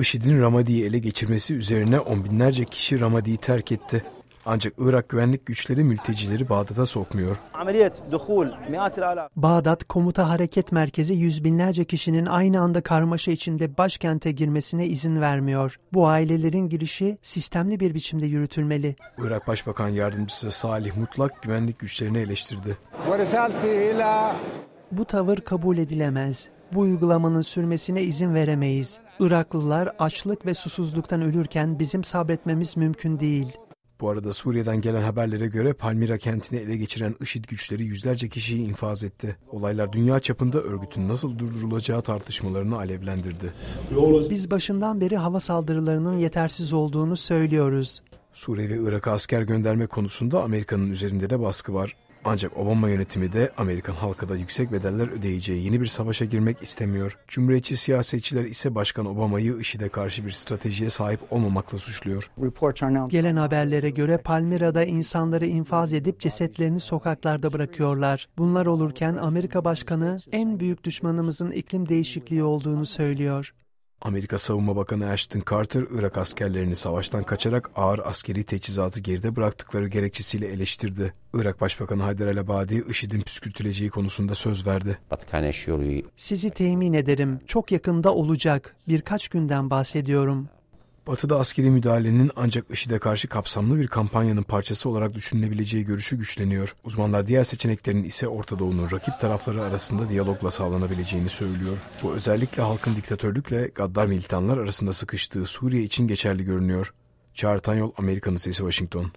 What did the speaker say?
IŞİD'in Ramadi'yi ele geçirmesi üzerine on binlerce kişi Ramadi'yi terk etti. Ancak Irak güvenlik güçleri mültecileri Bağdat'a sokmuyor. Bağdat Komuta Hareket Merkezi yüz binlerce kişinin aynı anda karmaşa içinde başkente girmesine izin vermiyor. Bu ailelerin girişi sistemli bir biçimde yürütülmeli. Irak Başbakan Yardımcısı Salih Mutlak güvenlik güçlerini eleştirdi. Bu tavır kabul edilemez. Bu uygulamanın sürmesine izin veremeyiz. Iraklılar açlık ve susuzluktan ölürken bizim sabretmemiz mümkün değil. Bu arada Suriye'den gelen haberlere göre Palmira kentini ele geçiren IŞİD güçleri yüzlerce kişiyi infaz etti. Olaylar dünya çapında örgütün nasıl durdurulacağı tartışmalarını alevlendirdi. Biz başından beri hava saldırılarının yetersiz olduğunu söylüyoruz. Suriye ve Irak'a asker gönderme konusunda Amerika'nın üzerinde de baskı var. Ancak Obama yönetimi de Amerikan halka da yüksek bedeller ödeyeceği yeni bir savaşa girmek istemiyor. Cumhuriyetçi siyasetçiler ise Başkan Obama'yı IŞİD'e karşı bir stratejiye sahip olmamakla suçluyor. Gelen haberlere göre Palmira'da insanları infaz edip cesetlerini sokaklarda bırakıyorlar. Bunlar olurken Amerika Başkanı en büyük düşmanımızın iklim değişikliği olduğunu söylüyor. Amerika Savunma Bakanı Ashton Carter, Irak askerlerini savaştan kaçarak ağır askeri teçhizatı geride bıraktıkları gerekçesiyle eleştirdi. Irak Başbakanı Haydar el-Abadi, IŞİD'in püskürtüleceği konusunda söz verdi. Sizi temin ederim. Çok yakında olacak. Birkaç günden bahsediyorum. Batı'da askeri müdahalenin ancak IŞİD'e karşı kapsamlı bir kampanyanın parçası olarak düşünülebileceği görüşü güçleniyor. Uzmanlar diğer seçeneklerin ise Orta Doğu'nun rakip tarafları arasında diyalogla sağlanabileceğini söylüyor. Bu özellikle halkın diktatörlükle gaddar militanlar arasında sıkıştığı Suriye için geçerli görünüyor. Çağrı Tanyol, Amerika'nın Sesi Washington.